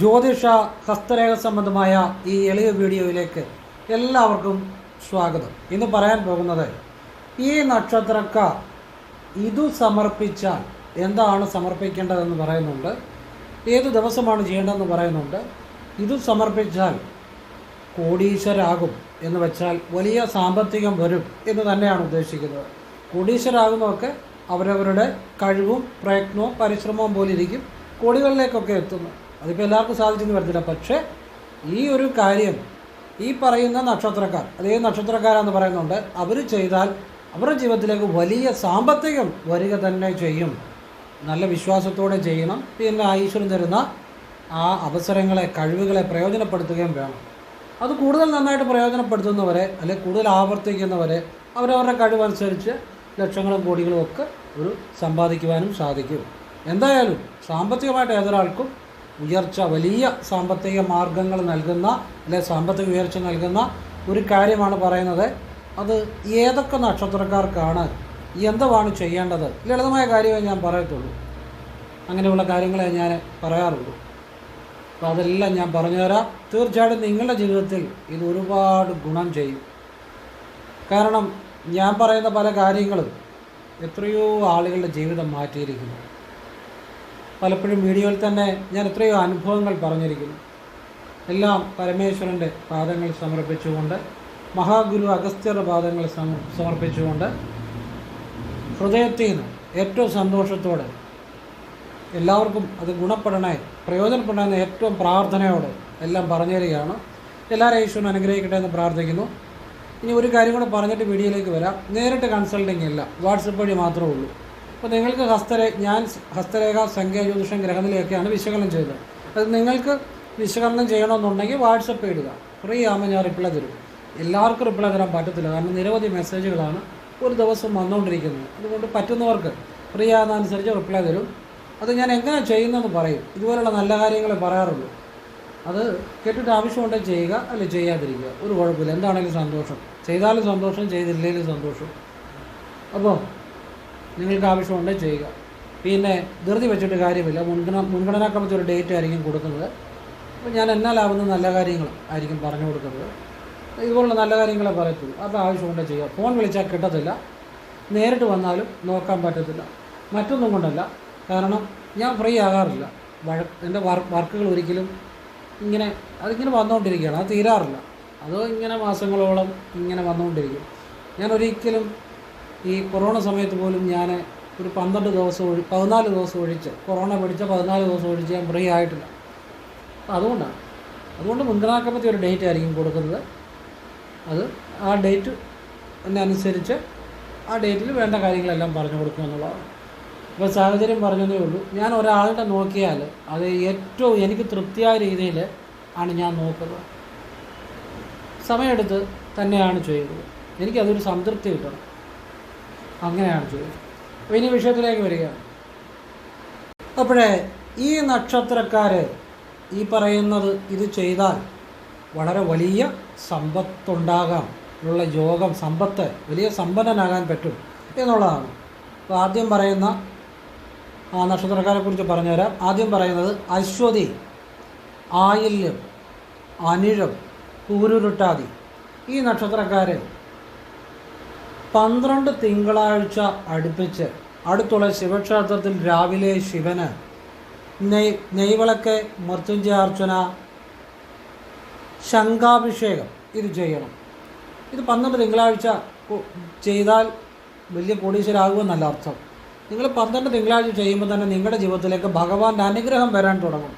ജ്യോതിഷ ഹസ്തരേഖ സംബന്ധമായ ഈ എളിയ വീഡിയോയിലേക്ക് എല്ലാവർക്കും സ്വാഗതം. ഇന്ന് പറയാൻ പോകുന്നത് ഈ നക്ഷത്രക്കാർ ഇതു സമർപ്പിച്ചാൽ എന്താണ് സമർപ്പിക്കേണ്ടതെന്ന് പറയുന്നുണ്ട്. ഏത് ദിവസമാണ് ചെയ്യേണ്ടതെന്ന് പറയുന്നുണ്ട്. ഇതു സമർപ്പിച്ചാൽ കോടീശ്വരാകും എന്ന് വെച്ചാൽ വലിയ സാമ്പത്തികം വരും എന്ന് തന്നെയാണ് ഉദ്ദേശിക്കുന്നത്. കോടീശ്വരാകുന്നതൊക്കെ അവരവരുടെ കഴിവും പ്രയത്നവും പരിശ്രമവും പോലിരിക്കും കോടികളിലേക്കൊക്കെ എത്തുന്നു. അതിപ്പോൾ എല്ലാവർക്കും സാധിച്ചെന്ന് വരത്തില്ല പക്ഷേ ഈ ഒരു കാര്യം ഈ പറയുന്ന നക്ഷത്രക്കാർ അതേ നക്ഷത്രക്കാരാന്ന് പറയുന്നുണ്ട് അവർ ചെയ്താൽ അവരുടെ ജീവിതത്തിലേക്ക് വലിയ സാമ്പത്തികം വരിക തന്നെ ചെയ്യും. നല്ല വിശ്വാസത്തോടെ ചെയ്യണം. പിന്നെ ഈശ്വരൻ തരുന്ന ആ അവസരങ്ങളെ കഴിവുകളെ പ്രയോജനപ്പെടുത്തുകയും വേണം. അത് കൂടുതൽ നന്നായിട്ട് പ്രയോജനപ്പെടുത്തുന്നവരെ അല്ലെങ്കിൽ കൂടുതൽ ആവർത്തിക്കുന്നവരെ അവരവരുടെ കഴിവനുസരിച്ച് ലക്ഷങ്ങളും കോടികളും ഒക്കെ ഒരു സമ്പാദിക്കുവാനും സാധിക്കും. എന്തായാലും സാമ്പത്തികമായിട്ട് ഏതൊരാൾക്കും ഉയർച്ച വലിയ സാമ്പത്തിക മാർഗങ്ങൾ നൽകുന്ന അല്ലെ സാമ്പത്തിക ഉയർച്ച നൽകുന്ന ഒരു കാര്യമാണ് പറയുന്നത്. അത് ഏതൊക്കെ നക്ഷത്രക്കാർക്കാണ് എന്തുവാണ് ചെയ്യേണ്ടത്? ലളിതമായ കാര്യമേ ഞാൻ പറയത്തുള്ളൂ. അങ്ങനെയുള്ള കാര്യങ്ങളെ ഞാൻ പറയാറുള്ളൂ. അപ്പോൾ അതെല്ലാം ഞാൻ പറഞ്ഞുതരാം. തീർച്ചയായിട്ടും നിങ്ങളുടെ ജീവിതത്തിൽ ഇത് ഒരുപാട് ഗുണം ചെയ്യും. കാരണം ഞാൻ പറയുന്ന പല കാര്യങ്ങളും എത്രയോ ആളുകളുടെ ജീവിതം മാറ്റിയിരിക്കുന്നു. പലപ്പോഴും വീഡിയോയിൽ തന്നെ ഞാൻ എത്രയോ അനുഭവങ്ങൾ പറഞ്ഞിരിക്കുന്നു. എല്ലാം പരമേശ്വരന്റെ പാദങ്ങൾ സമർപ്പിച്ചുകൊണ്ട് മഹാഗുരു അഗസ്ത്യരുടെ പാദങ്ങൾ സമർപ്പിച്ചുകൊണ്ട് ഹൃദയത്തിൽ നിന്ന് ഏറ്റവും സന്തോഷത്തോടെ എല്ലാവർക്കും അത് ഗുണപ്പെടണേ പ്രയോജനപ്പെടണമെന്ന് ഏറ്റവും പ്രാർത്ഥനയോടെ എല്ലാം പറഞ്ഞു തരികയാണ് എല്ലാവരും ഈശ്വരൻ അനുഗ്രഹിക്കട്ടെ എന്ന് പ്രാർത്ഥിക്കുന്നു. ഇനി ഒരു കാര്യം കൂടെ പറഞ്ഞിട്ട് വീഡിയോയിലേക്ക് വരാം. നേരിട്ട് കൺസൾട്ടിങ് ഇല്ല വാട്സപ്പ് വഴി മാത്രമേ ഉള്ളൂ. അപ്പോൾ നിങ്ങൾക്ക് ഹസ്തരേ ഞാൻ ഹസ്തരേഖ സംഖ്യ ജ്യോതിഷം ഗ്രഹനിലയൊക്കെയാണ് വിശകലനം ചെയ്തത്. അത് നിങ്ങൾക്ക് വിശകലനം ചെയ്യണമെന്നുണ്ടെങ്കിൽ വാട്സപ്പ് ഇടുക. ഫ്രീ ആകുമ്പോൾ ഞാൻ റിപ്ലൈ തരും. എല്ലാവർക്കും റിപ്ലൈ തരാൻ പറ്റത്തില്ല. കാരണം നിരവധി മെസ്സേജുകളാണ് ഒരു ദിവസം വന്നുകൊണ്ടിരിക്കുന്നത് അതുകൊണ്ട് പറ്റുന്നവർക്ക് ഫ്രീ ആകുന്നതനുസരിച്ച് റിപ്ലൈ തരും. അത് ഞാൻ എങ്ങനെ ചെയ്യുന്നതെന്ന് പറയും. ഇതുപോലുള്ള നല്ല കാര്യങ്ങളെ പറയാറുള്ളൂ. അത് കേട്ടിട്ട് ആവശ്യമുണ്ടെങ്കിൽ ചെയ്യുക. അല്ലെ ചെയ്യാതിരിക്കുക. ഒരു കുഴപ്പമില്ല. എന്താണെങ്കിലും സന്തോഷം. ചെയ്താലും സന്തോഷം ചെയ്തില്ലെങ്കിലും സന്തോഷം. അപ്പോൾ നിങ്ങൾക്ക് ആവശ്യമുണ്ടെങ്കിൽ ചെയ്യുക. പിന്നെ ധൃതി വെച്ചിട്ട് കാര്യമില്ല. മുൻഗണന മുൻഗണനാക്രമത്തിൽ ഒരു ഡേറ്റ് ആയിരിക്കും കൊടുക്കുന്നത്. അപ്പോൾ ഞാൻ എന്നാലാവുന്ന നല്ല കാര്യങ്ങൾ ആയിരിക്കും പറഞ്ഞു കൊടുക്കുന്നത്. ഇതുപോലുള്ള നല്ല കാര്യങ്ങളെ പറയത്തുള്ളൂ. അപ്പോൾ ആവശ്യമുണ്ടെങ്കിൽ ചെയ്യുക. ഫോൺ വിളിച്ചാൽ കിട്ടത്തില്ല. നേരിട്ട് വന്നാലും നോക്കാൻ പറ്റത്തില്ല. മറ്റൊന്നും കൊണ്ടല്ല. കാരണം ഞാൻ ഫ്രീ ആകാറില്ല. വഴ എന്റെ വർക്കുകൾ ഒരിക്കലും ഇങ്ങനെ അതിങ്ങനെ വന്നുകൊണ്ടിരിക്കുകയാണ്. അത് തീരാറില്ല. അത് ഇങ്ങനെ മാസങ്ങളോളം ഇങ്ങനെ വന്നുകൊണ്ടിരിക്കും. ഞാൻ ഒരിക്കലും ഈ കൊറോണ സമയത്ത് പോലും ഞാൻ ഒരു പന്ത്രണ്ട് ദിവസം ഒഴി പതിനാല് ദിവസം ഒഴിച്ച് കൊറോണ പിടിച്ച പതിനാല് ദിവസം ഒഴിച്ച് ഞാൻ ഫ്രീ ആയിട്ടില്ല. അതുകൊണ്ടാണ്. അതുകൊണ്ട് മുൻഗണനാക്രമത്തിൽ ഒരു ഡേറ്റ് ആയിരിക്കും കൊടുക്കുന്നത്. അത് ആ ഡേറ്റ് അനുസരിച്ച് ആ ഡേറ്റിൽ വേണ്ട കാര്യങ്ങളെല്ലാം പറഞ്ഞു കൊടുക്കുക എന്നുള്ളതാണ്. ഇപ്പോൾ സാഹചര്യം പറഞ്ഞതേ ഉള്ളൂ. ഞാൻ ഒരാളുടെ നോക്കിയാൽ അത് ഏറ്റവും എനിക്ക് തൃപ്തിയായ രീതിയിൽ ആണ് ഞാൻ നോക്കുന്നത്. സമയമെടുത്ത് തന്നെയാണ് ചെയ്യുന്നത്. എനിക്കതൊരു സംതൃപ്തി കിട്ടണം. അങ്ങനെയാണ് ചോദ്യം. അപ്പോൾ ഇനി വിഷയത്തിലേക്ക് വരിക. അപ്പോഴേ ഈ നക്ഷത്രക്കാർ ഈ പറയുന്നത് ഇത് ചെയ്താൽ വളരെ വലിയ സമ്പത്തുണ്ടാകാം. ഉള്ള യോഗം സമ്പത്ത് വലിയ സമ്പന്നനാകാൻ പറ്റും എന്നുള്ളതാണ്. അപ്പോൾ ആദ്യം പറയുന്ന ആ നക്ഷത്രക്കാരെ കുറിച്ച് പറഞ്ഞുതരാം. ആദ്യം പറയുന്നത് അശ്വതി ആയില്യം അനിഴം പൂരുരുട്ടാതി ഈ നക്ഷത്രക്കാരെ പന്ത്രണ്ട് തിങ്കളാഴ്ച അടുപ്പിച്ച് അടുത്തുള്ള ശിവക്ഷേത്രത്തിൽ രാവിലെ ശിവന് നെയ് നെയ്വിളക്ക് മൃത്യുഞ്ജയാർച്ചന ശംഖാഭിഷേകം ഇത് ചെയ്യണം. ഇത് പന്ത്രണ്ട് തിങ്കളാഴ്ച ചെയ്താൽ വലിയ കോടീശ്വരാകുമെന്നല്ല അർത്ഥം. നിങ്ങൾ പന്ത്രണ്ട് തിങ്കളാഴ്ച ചെയ്യുമ്പോൾ തന്നെ നിങ്ങളുടെ ജീവിതത്തിലേക്ക് ഭഗവാന്റെ അനുഗ്രഹം വരാൻ തുടങ്ങും.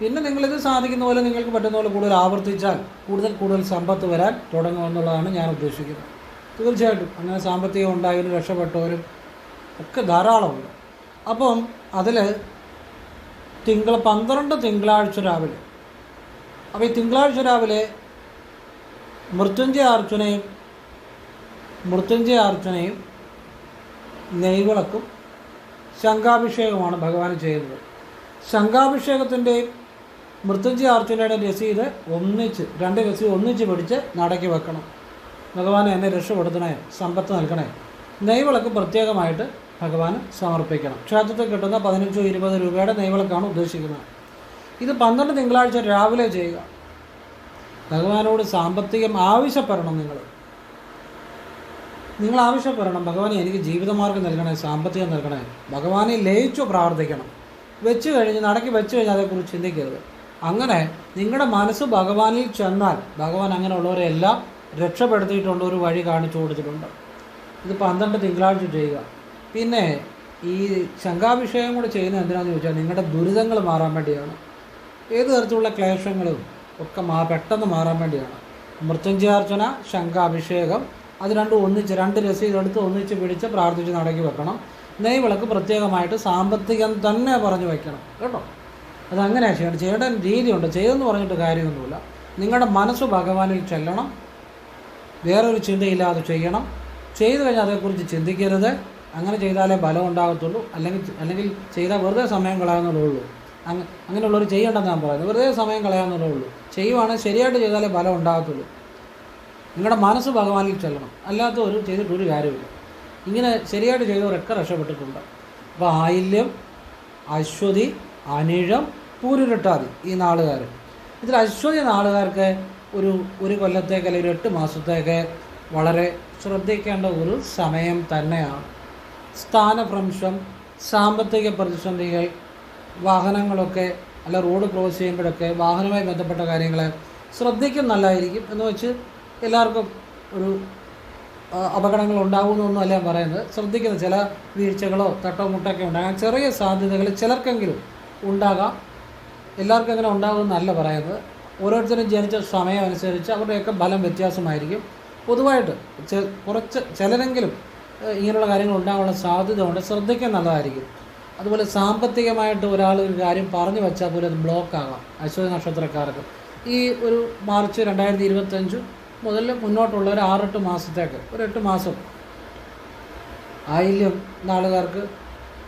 പിന്നെ നിങ്ങളിത് സാധിക്കുന്ന പോലെ നിങ്ങൾക്ക് പറ്റുന്ന പോലെ കൂടുതൽ ആവർത്തിച്ചാൽ കൂടുതൽ കൂടുതൽ സമ്പത്ത് വരാൻ തുടങ്ങുമെന്നുള്ളതാണ് ഞാൻ ഉദ്ദേശിക്കുന്നത്. തീർച്ചയായിട്ടും. അങ്ങനെ സാമ്പത്തികം ഉണ്ടായവരും രക്ഷപ്പെട്ടവരും ഒക്കെ ധാരാളമുണ്ട്. അപ്പം അതിൽ തിങ്കൾ പന്ത്രണ്ട് തിങ്കളാഴ്ച രാവിലെ. അപ്പോൾ ഈ തിങ്കളാഴ്ച രാവിലെ മൃത്യുഞ്ജയ അർച്ചനയും മൃത്യുഞ്ജയ അർച്ചനയും നെയ്വിളക്കും ശംഖാഭിഷേകമാണ് ഭഗവാൻ ചെയ്യുന്നത്. ശംഖാഭിഷേകത്തിന്റെയും മൃത്യുഞ്ജയ അർച്ചനയുടെ രസീത് ഒന്നിച്ച് രണ്ട് രസീത് ഒന്നിച്ച് പിടിച്ച് നടക്കി വെക്കണം. ഭഗവാനെ എന്നെ രക്ഷപ്പെടുത്തണേ സമ്പത്ത് നൽകണേ. നെയ്വിളക്ക് പ്രത്യേകമായിട്ട് ഭഗവാന് സമർപ്പിക്കണം. ക്ഷേത്രത്തിൽ കിട്ടുന്ന പതിനഞ്ചോ ഇരുപത് രൂപയുടെ നെയ്വിളക്കാണ് ഉദ്ദേശിക്കുന്നത്. ഇത് പന്ത്രണ്ട് തിങ്കളാഴ്ച രാവിലെ ചെയ്യുക. ഭഗവാനോട് സാമ്പത്തികം ആവശ്യപ്പെടണം നിങ്ങൾ. നിങ്ങൾ ആവശ്യപ്പെടണം. ഭഗവാനെ എനിക്ക് ജീവിതമാർഗം നൽകണേ സാമ്പത്തികം നൽകണേ. ഭഗവാനെ ലയിച്ചു പ്രാർത്ഥിക്കണം. വെച്ച് കഴിഞ്ഞ് നടക്കി വെച്ച് കഴിഞ്ഞാൽ അതേക്കുറിച്ച് ചിന്തിക്കരുത്. അങ്ങനെ നിങ്ങളുടെ മനസ്സ് ഭഗവാനിൽ ചെന്നാൽ ഭഗവാൻ അങ്ങനെയുള്ളവരെ എല്ലാം രക്ഷപ്പെടുത്തിയിട്ടുണ്ട് ഒരു വഴി കാണിച്ചു കൊടുത്തിട്ടുണ്ട്. ഇത് പന്ത്രണ്ട് തിങ്കളാഴ്ച ചെയ്യുക. പിന്നെ ഈ ശങ്കാഭിഷേകം കൂടെ ചെയ്യുന്നത് എന്തിനാണെന്ന് ചോദിച്ചാൽ നിങ്ങളുടെ ദുരിതങ്ങൾ മാറാൻ വേണ്ടിയാണ്. ഏത് തരത്തിലുള്ള ക്ലേശങ്ങളും ഒക്കെ മാ പെട്ടെന്ന് മാറാൻ വേണ്ടിയാണ്. മൃത്യുഞ്ജയാർച്ചന ശങ്കാഭിഷേകം അത് രണ്ടും ഒന്നിച്ച് രണ്ട് രസീത് എടുത്ത് ഒന്നിച്ച് പിടിച്ച് പ്രാർത്ഥിച്ച് നടക്കി വെക്കണം. നെയ്വിളക്ക് പ്രത്യേകമായിട്ട് സാമ്പത്തികം തന്നെ പറഞ്ഞു വയ്ക്കണം കേട്ടോ? അതങ്ങനെയാണ് ചെയ്യേണ്ടത്. ചെയ്യേണ്ട രീതിയുണ്ട് ചെയ്തെന്ന് പറഞ്ഞിട്ട് കാര്യമൊന്നുമില്ല. നിങ്ങളുടെ മനസ്സ് ഭഗവാനിൽ ചെല്ലണം. വേറൊരു ചിന്തയില്ലാതെ ചെയ്യണം. ചെയ്തു കഴിഞ്ഞാൽ അതേക്കുറിച്ച് ചിന്തിക്കരുത്. അങ്ങനെ ചെയ്താലേ ഫലം ഉണ്ടാകത്തുള്ളൂ. അല്ലെങ്കിൽ അല്ലെങ്കിൽ ചെയ്താൽ വെറുതെ സമയം കളയാവുന്നതേ ഉള്ളൂ അങ്ങ് അങ്ങനെയുള്ളവർ ചെയ്യേണ്ടെന്ന് ഞാൻ പറയുന്നത്. വെറുതെ സമയം കളയാവുന്നതേ ഉള്ളൂ ചെയ്യുവാണെങ്കിൽ ശരിയായിട്ട് ചെയ്താലേ ഫലം ഉണ്ടാകത്തുള്ളൂ. നിങ്ങളുടെ മനസ്സ് ഭഗവാനിൽ ചെല്ലണം. അല്ലാത്ത ഒരു ചെയ്തിട്ടൊരു കാര്യമില്ല ഇങ്ങനെ ശരിയായിട്ട് ചെയ്തവരൊക്കെ രക്ഷപ്പെട്ടിട്ടുണ്ട്. അപ്പോൾ ആയില്യം അശ്വതി അനിഴം പൂരുരുട്ടാതി ഈ നാളുകാർ. ഇതിൽ അശ്വതി നാളുകാർക്ക് ഒരു ഒരു കൊല്ലത്തേക്ക് അല്ലെങ്കിൽ ഒരു എട്ട് മാസത്തേക്ക് വളരെ ശ്രദ്ധിക്കേണ്ട ഒരു സമയം തന്നെയാണ്. സ്ഥാനഭ്രംശം സാമ്പത്തിക പ്രതിസന്ധികൾ വാഹനങ്ങളൊക്കെ അല്ല റോഡ് ക്രോസ് ചെയ്യുമ്പോഴൊക്കെ വാഹനവുമായി ബന്ധപ്പെട്ട കാര്യങ്ങൾ ശ്രദ്ധിക്കും നല്ലതായിരിക്കും എന്ന് വെച്ച് എല്ലാവർക്കും ഒരു അപകടങ്ങൾ ഉണ്ടാകുമെന്നൊന്നും അല്ല ഞാൻ പറയുന്നത്. ശ്രദ്ധിക്കുന്ന ചില വീഴ്ചകളോ തട്ടോ മുട്ടൊക്കെ ഉണ്ടാകാൻ ചെറിയ സാധ്യതകൾ ചിലർക്കെങ്കിലും ഉണ്ടാകാം. എല്ലാവർക്കും അങ്ങനെ ഉണ്ടാകുമെന്നല്ല പറയുന്നത്. ഓരോരുത്തരും ജനിച്ച സമയം അനുസരിച്ച് അവരുടെയൊക്കെ ബലം വ്യത്യാസമായിരിക്കും. പൊതുവായിട്ട് കുറച്ച് ചിലരെങ്കിലും ഇങ്ങനെയുള്ള കാര്യങ്ങൾ ഉണ്ടാകാനുള്ള സാധ്യത ഉണ്ട് ശ്രദ്ധിക്കാൻ നല്ലതായിരിക്കും. അതുപോലെ സാമ്പത്തികമായിട്ട് ഒരാൾ ഒരു കാര്യം പറഞ്ഞു വെച്ചാൽ പോലും അത് ബ്ലോക്ക് ആകാം അശ്വതി നക്ഷത്രക്കാർക്ക്. ഈ ഒരു മാർച്ച് രണ്ടായിരത്തി ഇരുപത്തഞ്ച് മുതൽ മുന്നോട്ടുള്ള ഒരു ആറെട്ട് മാസത്തേക്ക് ഒരു എട്ട് മാസം ആയില്യം നാളുകാർക്ക്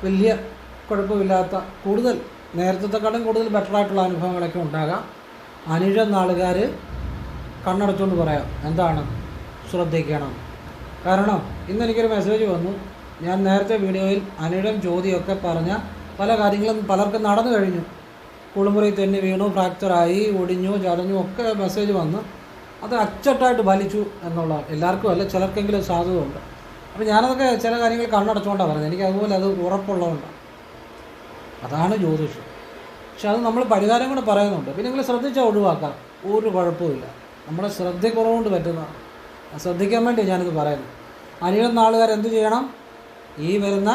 വലിയ കുഴപ്പമില്ലാത്ത കൂടുതൽ നേരത്തെക്കാളും കൂടുതൽ ബെറ്ററായിട്ടുള്ള അനുഭവങ്ങളൊക്കെ ഉണ്ടാകാം. അനിഴം നാളുകാർ കണ്ണടച്ചുകൊണ്ട് പറയാം എന്താണ്? ശ്രദ്ധിക്കണം. കാരണം ഇന്ന് എനിക്കൊരു മെസ്സേജ് വന്നു. ഞാൻ നേരത്തെ വീഡിയോയിൽ അനിഴം ചോദ്യമൊക്കെ പറഞ്ഞ പല കാര്യങ്ങളും പലർക്കും നടന്നു കഴിഞ്ഞു. കുളിമുറി തന്നെ വീണു ഫ്രാക്ചറായി ഒടിഞ്ഞു ചതഞ്ഞു ഒക്കെ മെസ്സേജ് വന്നു അത് അച്ചട്ടായിട്ട് വലിച്ചു എന്നുള്ള എല്ലാവർക്കും അല്ല ചിലർക്കെങ്കിലും സാധ്യത ഉണ്ട് അപ്പോൾ ഞാനതൊക്കെ ചില കാര്യങ്ങൾ കണ്ണടച്ചുകൊണ്ടാണ് പറഞ്ഞത്. എനിക്ക് അതുപോലെ അത് ഉറപ്പുള്ളതുകൊണ്ടാണ് അതാണ് ജ്യോതിഷം. പക്ഷെ അത് നമ്മൾ പരിഹാരം കൂടെ പറയുന്നുണ്ട്. പിന്നെ നിങ്ങൾ ശ്രദ്ധിച്ചാൽ ഒഴിവാക്കാം. ഒരു കുഴപ്പമില്ല നമ്മുടെ ശ്രദ്ധക്കുറവുകൊണ്ട് പറ്റുന്നതാണ് അത് ശ്രദ്ധിക്കാൻ വേണ്ടി ഞാനിത് പറയുന്നത് അനിയുടെ നാളുകാർ എന്ത് ചെയ്യണം? ഈ വരുന്ന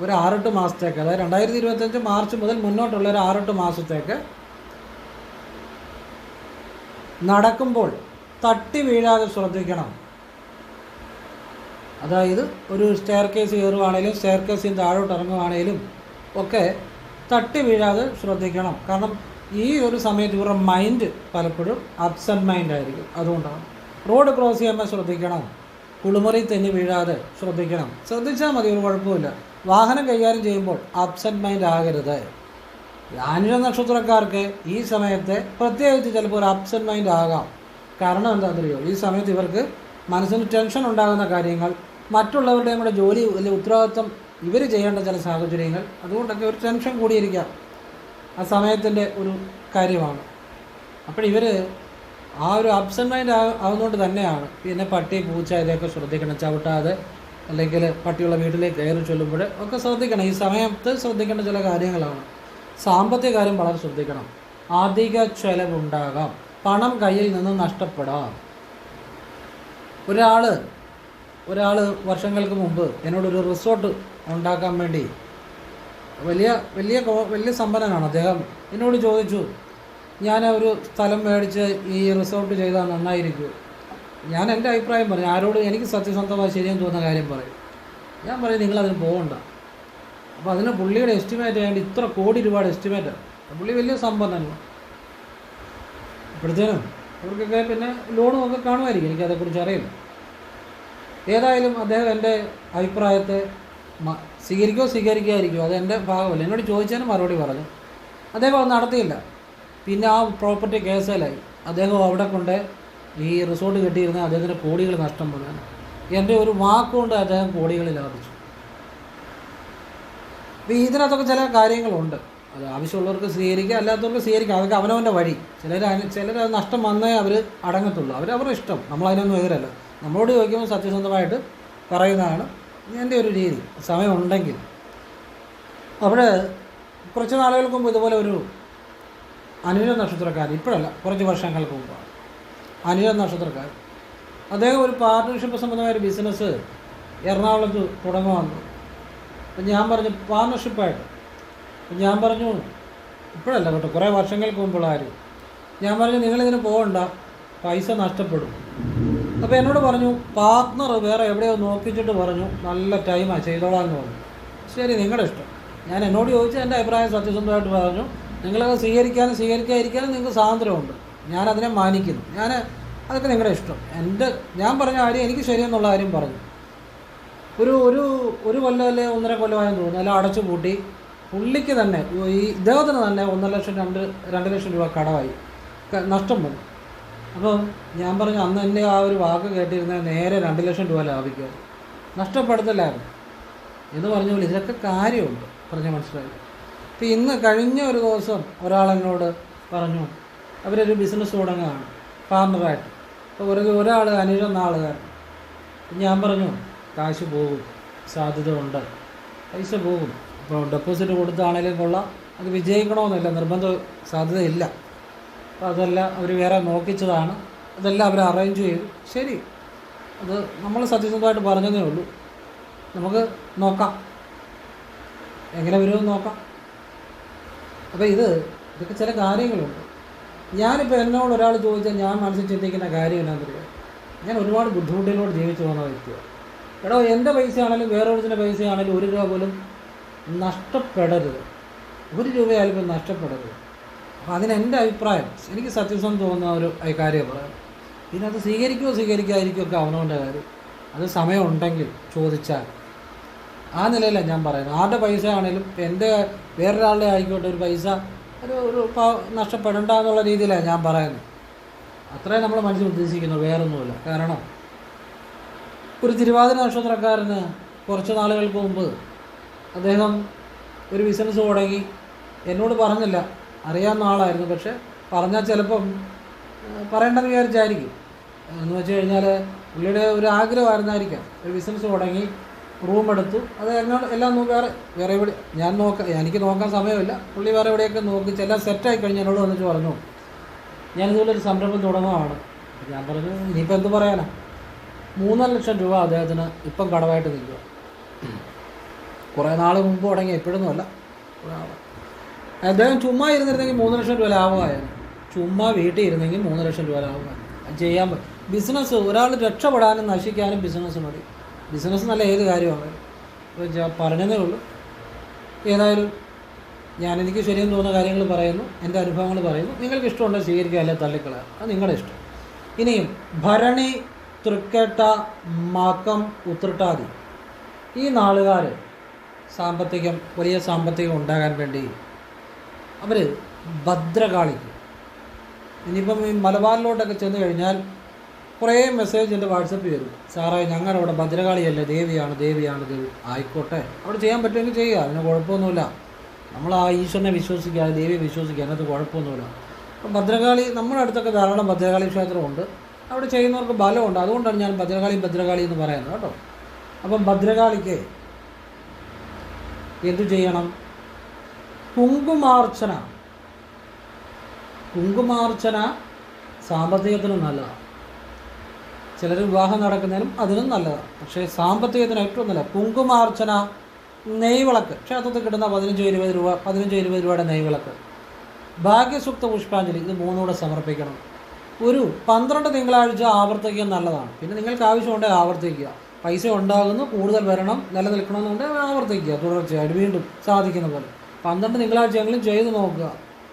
ഒരു ആറെട്ട് മാസത്തേക്ക് അതായത് രണ്ടായിരത്തി ഇരുപത്തഞ്ച് മാർച്ച് മുതൽ മുന്നോട്ടുള്ള ഒരു ആറെട്ട് മാസത്തേക്ക് നടക്കുമ്പോൾ തട്ടി വീഴാതെ ശ്രദ്ധിക്കണം. അതായത് ഒരു സ്റ്റെയർ കേസ് കയറുവാണേലും സ്റ്റെയർ കേസിൽ താഴോട്ട് ഇറങ്ങുവാണേലും ഒക്കെ തട്ടി വീഴാതെ ശ്രദ്ധിക്കണം. കാരണം ഈ ഒരു സമയത്ത് ഇവരുടെ മൈൻഡ് പലപ്പോഴും അബ്സെന്റ് മൈൻഡ് ആയിരിക്കും. അതുകൊണ്ടാണ്. റോഡ് ക്രോസ് ചെയ്യുമ്പോൾ ശ്രദ്ധിക്കണം. കുളിമുറി തെന്നി വീഴാതെ ശ്രദ്ധിക്കണം. ശ്രദ്ധിച്ചാൽ മതി ഒരു കുഴപ്പമില്ല വാഹനം കൈകാര്യം ചെയ്യുമ്പോൾ അബ്സെന്റ് മൈൻഡ് ആകരുത്. ആനിഴ നക്ഷത്രക്കാർക്ക് ഈ സമയത്ത് പ്രത്യേകിച്ച് ചിലപ്പോൾ ഒരു അബ്സെന്റ് മൈൻഡ് ആകാം. കാരണം എന്താണെന്നറിയോ ഈ സമയത്ത് ഇവർക്ക് മനസ്സിന് ടെൻഷൻ ഉണ്ടാകുന്ന കാര്യങ്ങൾ മറ്റുള്ളവരുടെയും കൂടെ ജോലി അല്ലെങ്കിൽ ഉത്തരവാദിത്വം ഇവർ ചെയ്യേണ്ട ചില സാഹചര്യങ്ങൾ അതുകൊണ്ടൊക്കെ ഒരു ടെൻഷൻ കൂടിയിരിക്കാം. ആ സമയത്തിന്റെ ഒരു കാര്യമാണ്. അപ്പോൾ ഇവർ ആ ഒരു അബ്സെന്റ് മൈൻഡ് ആവുന്നതുകൊണ്ട് തന്നെയാണ് പിന്നെ പട്ടി പൂച്ച ഇതൊക്കെ ശ്രദ്ധിക്കണം. ചവിട്ടാതെ അല്ലെങ്കിൽ പട്ടിയുള്ള വീട്ടിലേക്ക് കയറി ചൊല്ലുമ്പോൾ ഒക്കെ ശ്രദ്ധിക്കണം. ഈ സമയത്ത് ശ്രദ്ധിക്കേണ്ട ചില കാര്യങ്ങളാണ്. സാമ്പത്തിക കാര്യം വളരെ ശ്രദ്ധിക്കണം. അധിക ചെലവുണ്ടാകാം. പണം കയ്യിൽ നിന്ന് നഷ്ടപ്പെടാം. ഒരാൾ ഒരാൾ വർഷങ്ങൾക്ക് മുമ്പ് എന്നോടൊരു റിസോർട്ട് ഉണ്ടാക്കാൻ വേണ്ടി. വലിയ വലിയ വലിയ സമ്പന്നനാണ്. അദ്ദേഹം എന്നോട് ചോദിച്ചു ഞാൻ ഒരു സ്ഥലം മേടിച്ച് ഈ റിസോർട്ട് ചെയ്താൽ നന്നായിരിക്കും. ഞാൻ എന്റെ അഭിപ്രായം പറഞ്ഞു. ആരോട് എനിക്ക് സത്യസന്ധമായി ശരിയെന്ന് തോന്നുന്ന കാര്യം പറയും. ഞാൻ പറയും നിങ്ങളതിന് പോകണ്ട. അപ്പോൾ അതിന് പുള്ളിയുടെ എസ്റ്റിമേറ്റ് ആയതുകൊണ്ട് ഇത്ര കോടി രൂപയുടെ എസ്റ്റിമേറ്റ് പുള്ളി വലിയ സമ്പന്നനാണ് ഇപ്പോഴത്തേനും അവർക്കൊക്കെ പിന്നെ ലോണും ഒക്കെ കാണുമായിരിക്കും. എനിക്കതേക്കുറിച്ച് അറിയില്ല. ഏതായാലും അദ്ദേഹം എന്റെ അഭിപ്രായത്തെ സ്വീകരിക്കോ സ്വീകരിക്കാതിരിക്കോ അത് എന്റെ ഭാഗമല്ല. എന്നോട് ചോദിച്ചതിന് മറുപടി പറഞ്ഞു. അദ്ദേഹം അത് നടത്തിയില്ല. പിന്നെ ആ പ്രോപ്പർട്ടി കേസലായി. അദ്ദേഹം അവിടെ കൊണ്ട് ഈ റിസോർട്ട് കിട്ടിയിരുന്ന അദ്ദേഹത്തിന് കോടികൾ നഷ്ടം വന്നു എന്റെ ഒരു വാക്കുകൊണ്ട് അദ്ദേഹം കോടികൾ ലാഭിച്ചു അപ്പോൾ ഇതിനകത്തൊക്കെ ചില കാര്യങ്ങളുണ്ട്. അത് ആവശ്യമുള്ളവർക്ക് സ്വീകരിക്കുക അല്ലാത്തവർക്ക് സ്വീകരിക്കുക അതൊക്കെ അവനവന്റെ വഴി. ചിലർ ചിലർ അത് നഷ്ടം വന്നേ അവർ അടങ്ങത്തുള്ളൂ. അവർ അവരുടെ ഇഷ്ടം. നമ്മളതിനൊന്നും എതിരല്ല. നമ്മളോട് ചോദിക്കുമ്പോൾ സത്യസന്ധമായിട്ട് പറയുന്നതാണ്. എന്റെ ഒരു രീതി സമയമുണ്ടെങ്കിൽ. അവിടെ കുറച്ച് നാളുകൾക്ക് മുമ്പ് ഇതുപോലെ ഒരു അനുജ നക്ഷത്രക്കാരൻ ഇപ്പോഴല്ല കുറച്ച് വർഷങ്ങൾക്ക് മുമ്പാണ്. അനുജ നക്ഷത്രക്കാർ. അദ്ദേഹം ഒരു പാർട്ട്ണർഷിപ്പ് സംബന്ധമായ ഒരു ബിസിനസ് എറണാകുളത്ത് തുടങ്ങുവാന്ന് അപ്പം ഞാൻ പറഞ്ഞു പാർട്ണർഷിപ്പായിട്ട് ഞാൻ പറഞ്ഞു ഇപ്പോഴല്ല കേട്ടോ കുറേ വർഷങ്ങൾക്ക് മുമ്പുള്ള കാര്യം. ഞാൻ പറഞ്ഞു നിങ്ങളിതിന് പോകണ്ട പൈസ നഷ്ടപ്പെടും. അപ്പോൾ എന്നോട് പറഞ്ഞു പാർട്ട്ണർ വേറെ എവിടെയോ നോക്കിച്ചിട്ട് പറഞ്ഞു നല്ല ടൈമാണ് ചെയ്തോളാം എന്ന് പറഞ്ഞു. ശരി നിങ്ങളുടെ ഇഷ്ടം. ഞാൻ എന്നോട് ചോദിച്ച് എന്റെ അഭിപ്രായം സത്യസന്ധമായിട്ട് പറഞ്ഞു. നിങ്ങളത് സ്വീകരിക്കാനും സ്വീകരിക്കാതിരിക്കാനും നിങ്ങൾക്ക് സ്വാതന്ത്ര്യമുണ്ട്. ഞാനതിനെ മാനിക്കുന്നു. ഞാൻ അതൊക്കെ നിങ്ങളുടെ ഇഷ്ടം. എന്റെ ഞാൻ പറഞ്ഞ കാര്യം എനിക്ക് ശരിയെന്നുള്ള കാര്യം പറഞ്ഞു. ഒരു ഒരു ഒരു കൊല്ലം അല്ലെ ഒന്നര കൊല്ലമായെന്ന് തോന്നുന്നു. അല്ല അടച്ചു പൂട്ടി. പുള്ളിക്ക് തന്നെ ഈ ഇദ്ദേഹത്തിന് തന്നെ ഒന്നര ലക്ഷം രണ്ട് രണ്ട് ലക്ഷം രൂപ കടമായി. നഷ്ടം വന്നു. അപ്പോൾ ഞാൻ പറഞ്ഞു അന്ന് എന്റെ ആ ഒരു വാക്ക് കേട്ടിരുന്നാൽ നേരെ രണ്ട് ലക്ഷം രൂപ ലാഭിക്കുക. നഷ്ടപ്പെടുത്തലായിരുന്നു. എന്ന് പറഞ്ഞ പോലെ ഇതിലൊക്കെ കാര്യമുണ്ട്. പറഞ്ഞ് മനസ്സിലായി അപ്പോൾ ഇന്ന് കഴിഞ്ഞ ഒരു ദിവസം ഒരാളെന്നോട് പറഞ്ഞു അവരൊരു ബിസിനസ് തുടങ്ങുകയാണ് പാർട്ണറായിട്ട് അപ്പോൾ ഒരു ഒരാൾ അനുജം നാളുകാരൻ. ഞാൻ പറഞ്ഞു കാശ് പോകും സാധ്യത ഉണ്ട്. പൈസ പോകും. അപ്പോൾ ഡെപ്പോസിറ്റ് കൊടുത്താണെങ്കിലും കൊള്ളാം. അത് വിജയിക്കണമെന്നില്ല. നിർബന്ധ സാധ്യതയില്ല. അപ്പോൾ അതെല്ലാം അവർ വേറെ നോക്കിച്ചതാണ്. അതെല്ലാം അവർ അറേഞ്ച് ചെയ്തു. ശരി. അത് നമ്മൾ സത്യസന്ധമായിട്ട് പറഞ്ഞതേ ഉള്ളൂ. നമുക്ക് നോക്കാം. എങ്ങനെ വരുമെന്ന് നോക്കാം. അപ്പോൾ ഇത് ഇതൊക്കെ ചില കാര്യങ്ങളുണ്ട്. ഞാനിപ്പോൾ എന്നോട് ഒരാൾ ചോദിച്ചാൽ ഞാൻ മനസ്സിൽ ചിന്തിക്കുന്ന കാര്യം എന്നാണെന്നറിയാം ഞാൻ ഒരുപാട് ബുദ്ധിമുട്ടിലൂടെ ജീവിച്ചു പോകുന്ന വ്യക്തിയാണ്. എടോ എന്റെ പൈസ ആണെങ്കിലും വേറൊരുത്തിന്റെ പൈസ ആണെങ്കിലും ഒരു രൂപ പോലും നഷ്ടപ്പെടരുത്. ഒരു രൂപയായാലും നഷ്ടപ്പെടരുത്. അപ്പോൾ അതിനെന്റെ അഭിപ്രായം. എനിക്ക് സത്യസന്ധം തോന്നുന്ന ഒരു കാര്യം പറയാം. ഇതിനകത്ത് സ്വീകരിക്കുമോ സ്വീകരിക്കാതിരിക്കുമോ ഒക്കെ അവനവന്റെ കാര്യം. അത് സമയമുണ്ടെങ്കിൽ ചോദിച്ചാൽ. ആ നിലയിലാണ് ഞാൻ പറയുന്നത്. ആരുടെ പൈസ ആണെങ്കിലും എന്റെ വേറൊരാളുടെ ആയിക്കോട്ടെ ഒരു പൈസ ഒരു ഒരു നഷ്ടപ്പെടണ്ട എന്നുള്ള രീതിയിലാണ് ഞാൻ പറയുന്നത്. അത്രേ നമ്മൾ മനസ്സിൽ ഉദ്ദേശിക്കുന്നു വേറൊന്നുമില്ല. കാരണം ഒരു തിരുവാതിര നക്ഷത്രക്കാരന് കുറച്ച് നാളുകൾക്ക് മുമ്പ് അദ്ദേഹം ഒരു ബിസിനസ് തുടങ്ങി. എന്നോട് പറഞ്ഞില്ല. അറിയാവുന്ന ആളായിരുന്നു. പക്ഷെ പറഞ്ഞാൽ ചിലപ്പം പറയേണ്ടെന്ന് വിചാരിച്ചായിരിക്കും. എന്ന് വെച്ച് കഴിഞ്ഞാൽ പുള്ളിയുടെ ഒരു ആഗ്രഹമായിരുന്നായിരിക്കാം. ഒരു ബിസിനസ് തുടങ്ങി റൂം എടുത്തു. അത് എല്ലാം നോ- വേറെ വേറെ എവിടെ ഞാൻ നോക്കാം എനിക്ക് നോക്കാൻ സമയമില്ല. പുള്ളി വേറെ എവിടെയൊക്കെ നോക്കി. എല്ലാം സെറ്റായി കഴിഞ്ഞ് എന്നോട് വന്നിട്ട് പറഞ്ഞു ഞാനിതുപോലെ ഒരു സംരംഭം തുടങ്ങുകയാണ് ഞാൻ പറഞ്ഞു ഇനിയിപ്പോൾ എന്ത് പറയാനാ? മൂന്നര ലക്ഷം രൂപ അദ്ദേഹത്തിന് ഇപ്പം കടമായിട്ട് നിൽക്കുക. കുറേ നാൾ മുമ്പ് തുടങ്ങി എപ്പോഴൊന്നുമല്ല. അദ്ദേഹം ചുമ്മാ ഇരുന്നിരുന്നെങ്കിൽ മൂന്ന് ലക്ഷം രൂപ ലാഭമായിരുന്നു. ചുമ്മാ വീട്ടിൽ ഇരുന്നെങ്കിൽ മൂന്ന് ലക്ഷം രൂപ ലാഭമായി അത് ചെയ്യാൻ പറ്റും ബിസിനസ് ഒരാൾ രക്ഷപ്പെടാനും നശിക്കാനും ബിസിനസ് മതി. ബിസിനസ് നല്ല ഏത് കാര്യമാണ്? പറഞ്ഞതേ ഉള്ളൂ. ഏതായാലും ഞാൻ എനിക്ക് ശരിയെന്ന് തോന്നുന്ന കാര്യങ്ങൾ പറയുന്നു. എന്റെ അനുഭവങ്ങൾ പറയുന്നു. നിങ്ങൾക്ക് ഇഷ്ടമുണ്ടോ സ്വീകരിക്കുക അല്ലെങ്കിൽ തള്ളിക്കളയുക. അത് നിങ്ങളുടെ ഇഷ്ടം. ഇനിയും ഭരണി തൃക്കേട്ട മകം ഉത്രട്ടാതി. ഈ നാളുകാർ സാമ്പത്തികം വലിയ സാമ്പത്തികം ഉണ്ടാകാൻ വേണ്ടി അവർ ഭദ്രകാളിക്ക് ഇനിയിപ്പം ഈ മലബാറിലോട്ടൊക്കെ ചെന്ന് കഴിഞ്ഞാൽ കുറേ മെസ്സേജ് എന്റെ വാട്സപ്പിൽ വരും. സാറേ ഞങ്ങളവിടെ ഭദ്രകാളിയല്ലേ ദേവിയാണ് ദേവിയാണ് ദേവി. ആയിക്കോട്ടെ അവിടെ ചെയ്യാൻ പറ്റുമെങ്കിൽ ചെയ്യുക അതിന് കുഴപ്പമൊന്നുമില്ല. നമ്മൾ ആ ഈശ്വരനെ വിശ്വസിക്കുക ദേവിയെ വിശ്വസിക്കുക അതിനകത്ത് കുഴപ്പമൊന്നുമില്ല. അപ്പം ഭദ്രകാളി നമ്മുടെ അടുത്തൊക്കെ ധാരാളം ഭദ്രകാളി ക്ഷേത്രമുണ്ട്. അവിടെ ചെയ്യുന്നവർക്ക് ബലമുണ്ട്. അതുകൊണ്ടാണ് ഞാൻ ഭദ്രകാളി ഭദ്രകാളി എന്ന് പറയുന്നത് കേട്ടോ. അപ്പം ഭദ്രകാളിക്ക് എന്തു ചെയ്യണം? കുങ്കുമാർച്ചന. കുങ്കുമാർച്ചന സാമ്പത്തികത്തിനും നല്ലതാണ് ചിലർ വിവാഹം നടക്കുന്നതിനും അതിനും നല്ലതാണ് പക്ഷേ സാമ്പത്തികത്തിന് ഏറ്റവും നല്ല കുങ്കുമാർച്ചന നെയ്വിളക്ക്. ക്ഷേത്രത്തിൽ കിട്ടുന്ന പതിനഞ്ച് ഇരുപത് രൂപ പതിനഞ്ച് ഇരുപത് രൂപയുടെ നെയ്വിളക്ക്. ഭാഗ്യസുക്ത പുഷ്പാഞ്ജലി ഇത് മൂന്നുകൂടെ സമർപ്പിക്കണം. ഒരു പന്ത്രണ്ട് തിങ്കളാഴ്ച ആവർത്തിക്കുക നല്ലതാണ്. പിന്നെ നിങ്ങൾക്ക് ആവശ്യമുണ്ടെങ്കിൽ ആവർത്തിക്കുക. പൈസ ഉണ്ടാകുന്നു കൂടുതൽ വരണം നിലനിൽക്കണമെന്നുണ്ടെങ്കിൽ ആവർത്തിക്കുക. തുടർച്ചയായിട്ട് വീണ്ടും സാധിക്കുന്ന പോലെ. പന്ത്രണ്ട് തിങ്കളാഴ്ചയെങ്കിലും ചെയ്ത് നോക്കുക.